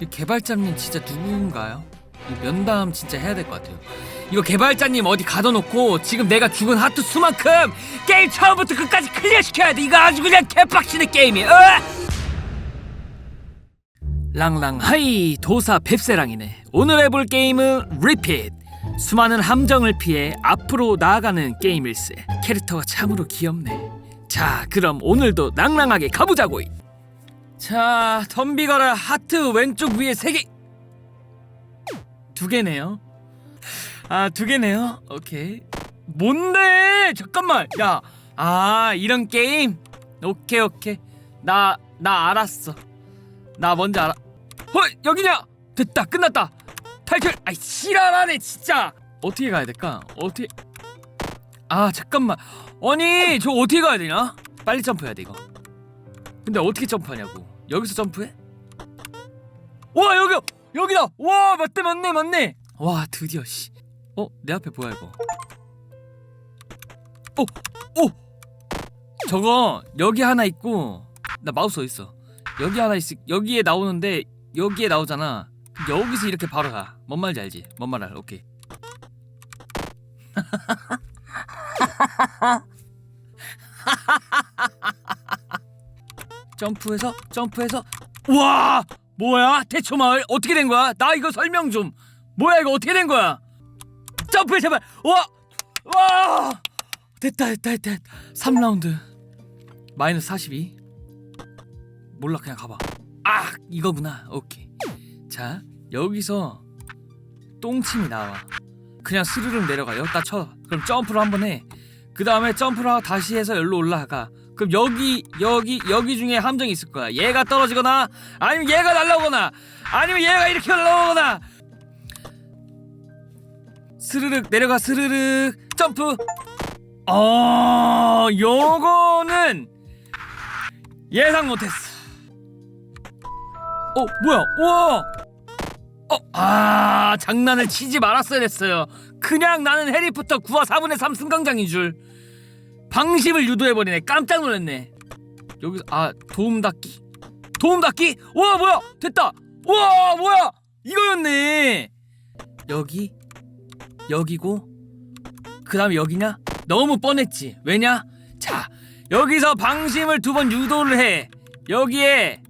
이 개발자님 진짜 누군가요? 이 면담 진짜 해야 될 것 같아요. 이거 개발자님 어디 가둬놓고 지금 내가 죽은 하트 수만큼 게임 처음부터 끝까지 클리어 시켜야 돼. 이거 아주 그냥 개빡치는 게임이야. 어? 랑랑 하이 도사 뱁새랑이네. 오늘 해볼 게임은 리핏. 수많은 함정을 피해 앞으로 나아가는 게임일세. 캐릭터가 참으로 귀엽네. 자, 그럼 오늘도 랑랑하게 가보자고. 자, 덤비거라 하트 왼쪽 위에 세 개. 두 개네요. 아, 두 개네요. 오케이. 뭔데? 잠깐만. 야. 아, 이런 게임. 오케이, 오케이. 나 나 알았어. 나 뭔지 알아. 어, 여기냐? 됐다. 끝났다. 탈출. 아이, 지랄하네, 진짜. 어떻게 가야 될까? 어떻게 아, 잠깐만. 아니, 저 어떻게 가야 되냐? 빨리 점프해야 돼, 이거. 근데 어떻게 점프하냐고. 여기서 점프해? 와, 여기 여기다. 와, 맞네, 맞네, 맞네. 와, 드디어 씨. 어, 내 앞에 뭐야 이거? 어, 오. 저거 여기 하나 있고 나 마우스 어디 있어? 여기 하나 있 여기에 나오는데 여기에 나오잖아. 여기서 이렇게 바로 가. 뭔 말인지 알지? 뭔 말 알아? 오케이. 점프해서 점프해서. 와! 뭐야? 대초 마을 어떻게 된 거야? 나 이거 설명 좀. 뭐야 이거 어떻게 된 거야? 점프해 제발. 와 와! 됐다 됐다 됐다 3라운드. 마이너스 42 몰라 그냥 가봐. 아 이거구나. 오케이. 자 여기서 똥침이 나와. 그냥 스르륵 내려가 여기다 쳐. 그럼 점프를 한번 해그 다음에 점프를 하고 다시 해서 여기로 올라가 그럼 여기 여기 여기 중에 함정이 있을 거야. 얘가 떨어지거나 아니면 얘가 날라오거나 아니면 얘가 이렇게 날라오거나. 스르륵 내려가 스르륵. 점프. 어 요거는 예상 못했어. 어 뭐야? 우와! 어아 장난을 치지 말았어야 됐어요. 그냥 나는 해리포터 9화 4분의 3 승강장인 줄 방심을 유도해버리네. 깜짝 놀랐네. 여기서 아 도움 닫기. 도움 닫기? 와 뭐야? 됐다. 와 뭐야? 이거였네. 여기? 여기고? 그 다음에 여기냐? 너무 뻔했지. 왜냐? 자 여기서 방심을 두 번 유도를 해. 여기에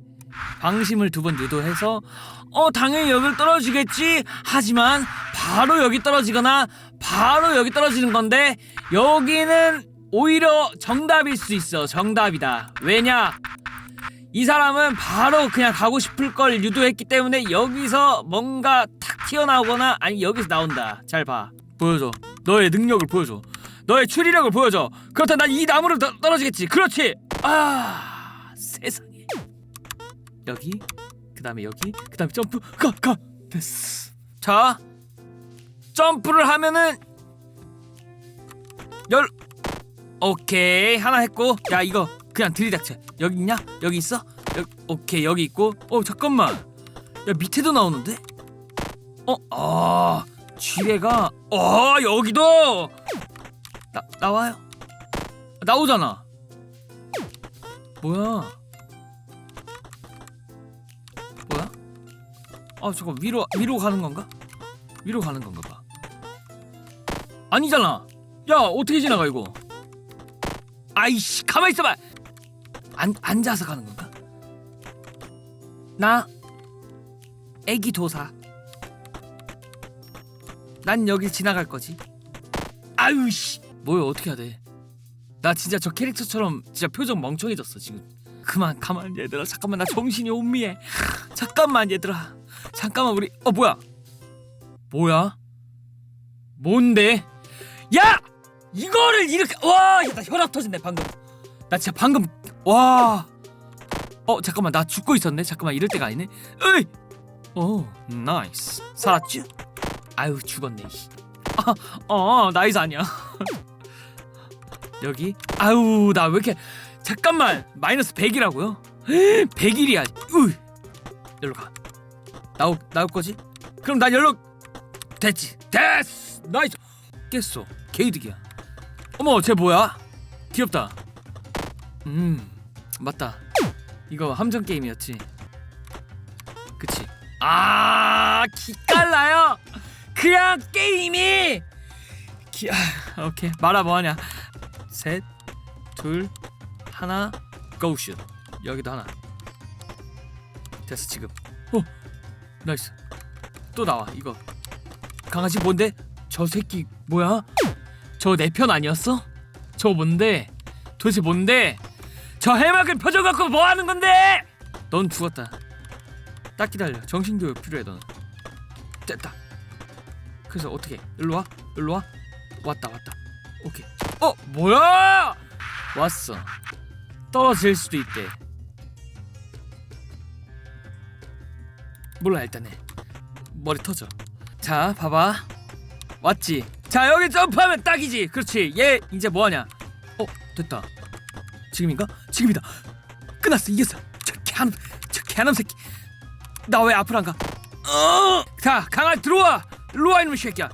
방심을 두 번 유도해서 어 당연히 여길 떨어지겠지? 하지만 바로 여기 떨어지거나 바로 여기 떨어지는 건데 여기는 오히려 정답일 수 있어. 정답이다. 왜냐? 이 사람은 바로 그냥 가고 싶을 걸 유도했기 때문에 여기서 뭔가 탁 튀어나오거나 아니 여기서 나온다. 잘 봐. 보여줘. 너의 능력을 보여줘. 너의 추리력을 보여줘. 그렇다 난 이 나무로 떠, 떨어지겠지. 그렇지! 아 세상에. 여기 그 다음에 여기 그 다음에 점프. 가 가. 됐어. 자 점프를 하면은 열 오케이 하나 했고. 야 이거 그냥 들이닥쳐. 여기 있냐? 여기 있어? 여기, 오케이 여기 있고. 어 잠깐만. 야 밑에도 나오는데? 어아 지뢰가 어 여기도! 나 나와요? 나오잖아. 뭐야? 뭐야? 아 잠깐 위로 위로 가는 건가? 위로 가는 건가 봐. 아니잖아. 야 어떻게 지나가 이거 아이씨 가만 있어봐. 안 앉아서 가는 건가? 나 애기 도사. 난 여길 지나갈 거지. 아유 씨 뭐야 어떻게 해야 돼 나 진짜 저 캐릭터처럼 진짜 표정 멍청해졌어 지금. 그만 가만 얘들아 잠깐만 나 정신이 혼미해. 잠깐만 얘들아. 잠깐만 우리 어 뭐야? 뭐야? 뭔데? 야 이거를 이렇게 와 나 혈압 터진네 방금. 나 진짜 방금 와. 어 잠깐만 나 죽고 있었네. 잠깐만 이럴 때가 아니네. 으이! 오 나이스. 살았지? 아유 죽었네 씨. 아, 어 나이스 아니야. 여기? 아유 나 왜 이렇게 잠깐만 마이너스 100이라고요? 100일이야. 으 여기로 가. 나올 나올 거지? 그럼 난 연락 됐지. 됐어! 나이스! 깼어. 개이득이야 어머 쟤 뭐야? 귀엽다. 음 맞다. 이거 함정 게임이었지. 그치. 아 기깔나요? 그냥 게임이! 기... 아, 오케이. 말아 뭐하냐? 셋둘 하나 고슛 여기도 하나. 됐어 지금. 어 나이스. 또 나와 이거. 강아지 뭔데? 저 새끼 뭐야 저 내 편 아니었어? 저 뭔데? 도대체 뭔데? 저 해맑은 표정 갖고 뭐 하는 건데? 넌 죽었다. 딱 기다려. 정신교육 필요해 너는. 됐다. 그래서 어떻게 일로 와? 일로 와? 왔다 왔다. 오케이. 어 뭐야? 왔어. 떨어질 수도 있대. 몰라 일단 해 머리 터져. 자 봐봐. 왔지 자 여기 점프하면 딱이지 그렇지 얘 이제 뭐하냐 어 됐다 지금인가 지금이다 끝났어 이겼어 저 개놈 저 개놈 새끼 나 왜 앞으로 안 가? 어! 자, 강아 들어와. 일로 와 이놈 새끼야.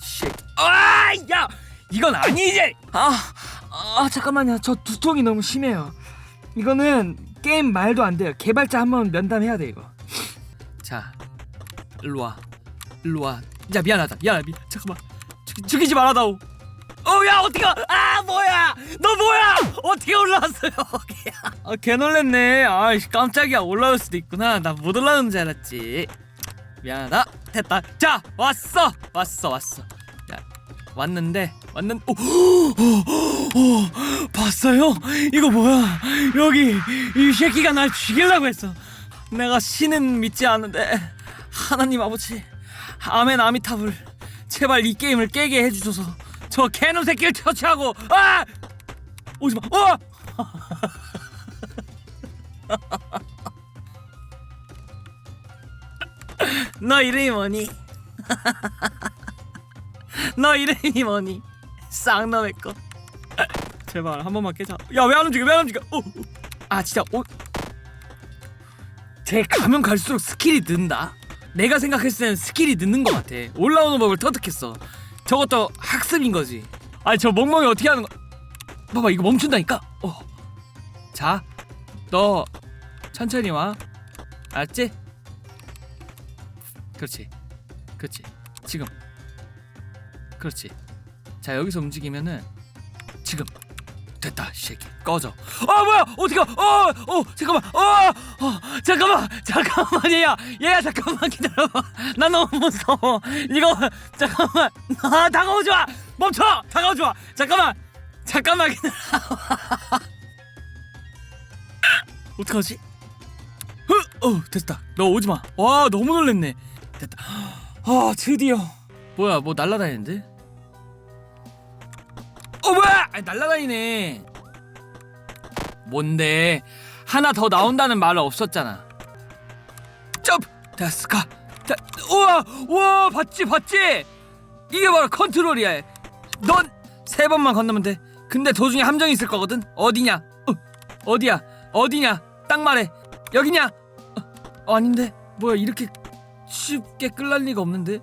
새끼. 아, 야, 이건 아니지. 아, 아 잠깐만요. 저 두통이 너무 심해요. 이거는 게임 말도 안 돼요. 개발자 한 번 면담해야 돼 이거. 자, 일로 와. 일로 와. 야, 미안하다. 미안해. 미. 잠깐만. 죽, 죽이지 말아다오. 어, 야, 어떻게? 아, 뭐야? 너 뭐야? 어떻게 올라왔어요? 아, 개 놀랬네. 아, 깜짝이야. 올라올 수도 있구나. 나 못 올라오는 줄 알았지. 미안하다. 됐다. 자, 왔어. 왔어. 왔어. 야, 왔는데 왔는. 오, 오, 오, 봤어요? 이거 뭐야? 여기 이 새끼가 날 죽이려고 했어. 내가 신은 믿지 않는데 하나님 아버지 아멘 아미타불 제발 이 게임을 깨게 해주소서. 저 개놈 새끼를 처치하고 아! 오지마. 어! 너 이름이 뭐니? 너 이름이 뭐니? 쌍놈의 거 제발 한 번만 깨자. 야 왜 안 움직여? 왜 안 움직여? 어. 아 진짜 어. 쟤 가면 갈수록 스킬이 는다 내가 생각했을 때는 스킬이 늦는 것 같아. 올라오는 법을 터득했어. 저것도 학습인 거지. 아니 저 멍멍이 어떻게 하는 거 봐봐 이거 멈춘다니까? 어. 자너 천천히 와. 알았지? 그렇지. 그렇지. 지금. 그렇지. 자 여기서 움직이면은 지금 됐다 이 새끼. 꺼져. 아 뭐야? 어떻게 어어 잠깐만. 어, 어 잠깐만. 잠깐만 얘야. 얘야 잠깐만 기다려봐. 나 너무 무서워. 이거 잠깐만. 아 다가오지 마! 멈춰! 다가오지 마! 잠깐만! 잠깐만 기다려 어떡하지? 흐, 어 됐다. 너 오지 마와 너무 놀랬네. 됐다. 아 드디어. 뭐야 뭐 날라다니는데? 어 아니, 날라다니네. 뭔데? 하나 더 나온다는 말은 없었잖아. 됐어 가 자, 우와! 우와! 봤지 봤지? 이게 바로 컨트롤이야. 넌 세 번만 건너면 돼. 근데 도중에 함정이 있을 거거든. 어디냐? 어, 어디야? 어디냐? 딱 말해. 여기냐? 어, 어, 아닌데? 뭐야 이렇게 쉽게 끌날 리가 없는데?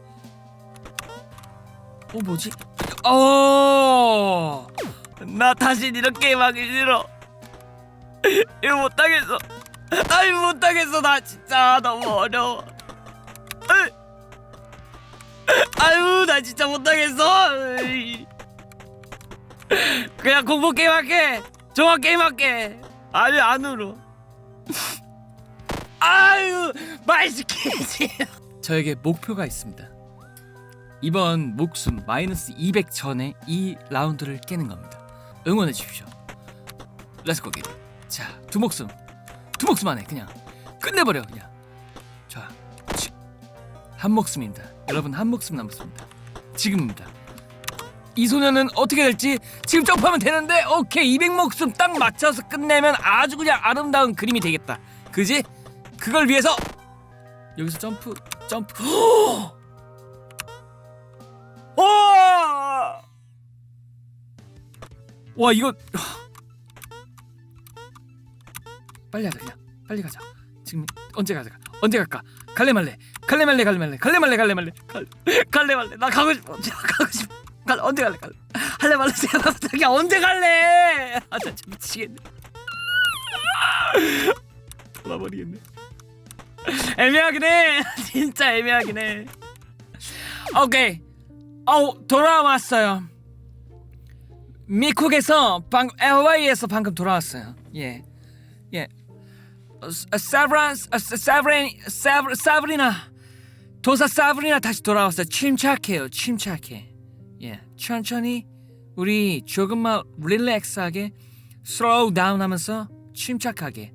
어 뭐지? 어, 나 다시 이런 게임 하기 싫어. 이거 못하겠어. 아이 못하겠어 나 진짜 너무 어려워. 아유 나 진짜 못하겠어. 그냥 공포 게임 할게. 종합 게임 할게. 아니 안 울어. 아유 말 시키지. 저에게 목표가 있습니다. 이번 목숨 마이너스 200 전에 이 라운드를 깨는 겁니다. 응원해 주십시오. 렛츠고 기. 자, 두 목숨. 두 목숨 안에 그냥 끝내버려 그냥. 자, 치. 한 목숨입니다. 여러분 한 목숨 남았습니다. 지금입니다. 이 소녀는 어떻게 될지 지금 점프하면 되는데 오케이 200 목숨 딱 맞춰서 끝내면 아주 그냥 아름다운 그림이 되겠다. 그지? 그걸 위해서 여기서 점프 점프 와 이거 빨리 하자 그냥. 빨리 가자. 지금 언제 가자? 언제 갈까? 갈래 말래. 갈래 말래 갈래 말래. 갈래 말래 갈래 말래. 갈- 갈래 말래. 나 가고 싶어. 진짜 가고 싶어. 갈 언제 갈래? 갈래 할래 말래 제가 갑자기 언제 갈래? 아 진짜 미치겠네. 돌아버리겠네. 애매하긴 해. 진짜 애매하긴 해. 오케이. 어 돌아왔어요. 미국에서 방 LA에서 방금 돌아왔어요. 예. 예. 어, 사- 사브란 사- 사브린 사브 사브리나 도사 사브리나 다시 돌아왔어요. 침착해요. 침착해. 예. 천천히 우리 조금만 릴렉스하게 슬로우 다운 하면서 침착하게.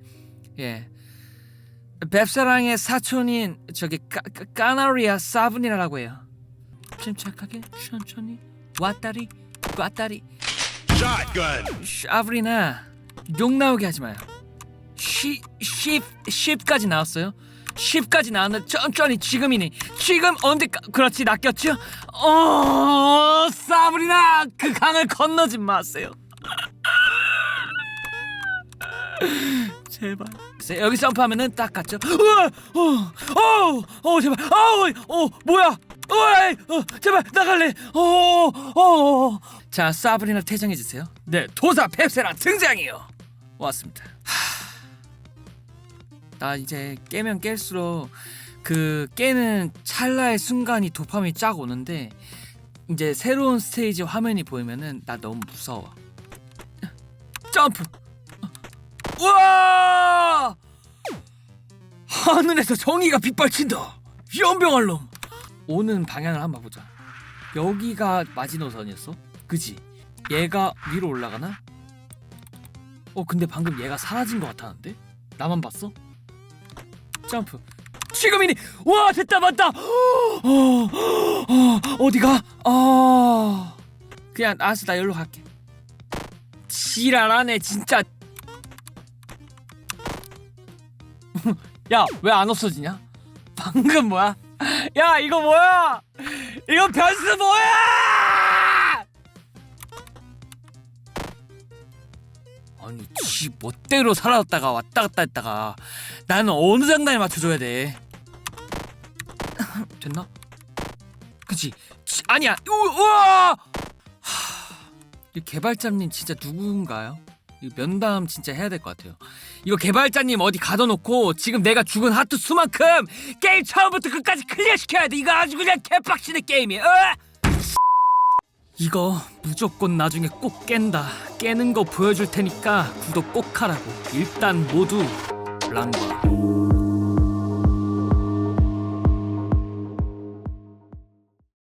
예. 뱁사랑의 사촌인 저기 까, 까, 까나리아 사브니라라고 해요. 침착하게 천천히 왔다리 왔다리. 샤브리나 욕 나오게 하지 마요. 시, 10, 10까지 나왔어요. 10까지 나왔는데 천천히 지금이니 지금 언제 그렇지 낚였죠? 어 사브리나 그 강을 건너지 마세요. 제발. 여기 점프하면은 딱 갔죠. 우와, 어, 어, 어, 제발, 어, 어, 뭐야? 어, 어, 제발 나갈래. 어, 어, 어. 자, 사브리나 퇴장해 주세요. 네, 도사 펩세랑 등장이요. 왔습니다. 하... 나 이제 깨면 깰수록 그 깨는 찰나의 순간이 도파민이 쫙 오는데 이제 새로운 스테이지 화면이 보이면은 나 너무 무서워. 점프. 우와! 하늘에서 정의가 빗발친다. 연병할 놈. 오는 방향을 한번 보자. 여기가 마지노선이었어? 그지? 얘가 위로 올라가나? 어 근데 방금 얘가 사라진 것 같았는데? 나만 봤어? 점프. 지금이니! 와 됐다 맞다! 어, 어, 어디가? 어 그냥 알았어 나 여기로 갈게. 지랄하네 진짜. 야 왜 안 없어지냐? 방금 뭐야? 야 이거 뭐야? 이거 변수 뭐야? 아니 지 멋대로 살아왔다가 왔다 갔다 했다가 나는 어느 장단에 맞춰줘야 돼? 됐나? 그치? 지, 아니야 우, 우와! 하, 이 개발자님 진짜 누군가요? 이 면담 진짜 해야 될 것 같아요. 이거 개발자님 어디 가둬놓고 지금 내가 죽은 하트 수만큼 게임 처음부터 끝까지 클리어 시켜야 돼. 이거 아주 그냥 개빡치는 게임이야. 어? 이거 무조건 나중에 꼭 깬다. 깨는 거 보여줄 테니까 구독 꼭 하라고. 일단 모두 람바.